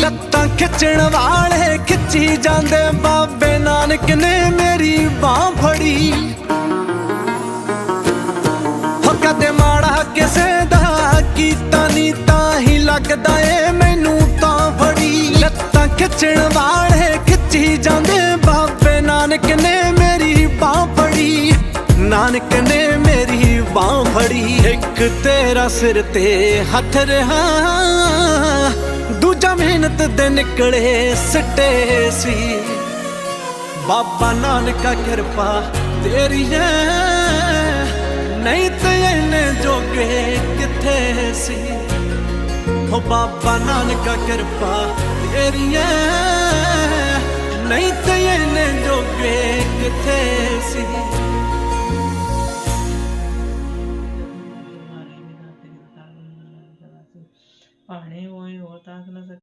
ਲੱਤਾਂ ਖਿੱਚਣ ਵਾਲੇ ਖਿੱਚੀ ਜਾਂਦੇ ਬਾਬੇ ਨਾਨਕ ਨੇ ਮੇਰੀ ਬਾਹ ਫੜੀ। ਹੋ ਕਦੇ ਮਾੜਾ ਕਿਸੇ ਦਾ ਕੀਤਾ ਨਹੀਂ ਤਾਂ ਹੀ ਲੱਗਦਾ ਏ ਮੈਨੂੰ ਤਾਂ ਫੜੀ। ਲੱਤਾਂ ਖਿੱਚਣ ਵਾਲੇ ਖਿੱਚੀ ਜਾਂਦੇ ਬਾਬੇ ਨਾਨਕ ਨੇ ਮੇਰੀ ਬਾਹ ਫੜੀ। ਨਾਨਕ ਨੇ ਮੇਰੀ ਬਾਹ ਫੜੀ। ਇੱਕ ਤੇਰਾ ਸਿਰ ਤੇ ਹੱਥ ਰਹਾ ਮਿਹਨਤ ਦੇ ਨਿਕਲੇ ਸਟੇ ਸੀ। ਬਾਬਾ ਨਾਨਕਾ ਕਿਰਪਾ ਤੇਰੀ ਹੈ ਨਹੀਂ ਤੇ ਇਹਨੇ ਜੋਗੇ ਕਿੱਥੇ ਸੀ? ਹੋ ਬਾਬਾ ਨਾਨਕਾ ਕਿਰਪਾ ਤੇਰੀ ਹੈ ਨਹੀਂ ਤੇ ਇਹਨੇ ਜੋਗੇ ਕਿੱਥੇ ਸੀ? पाणी होता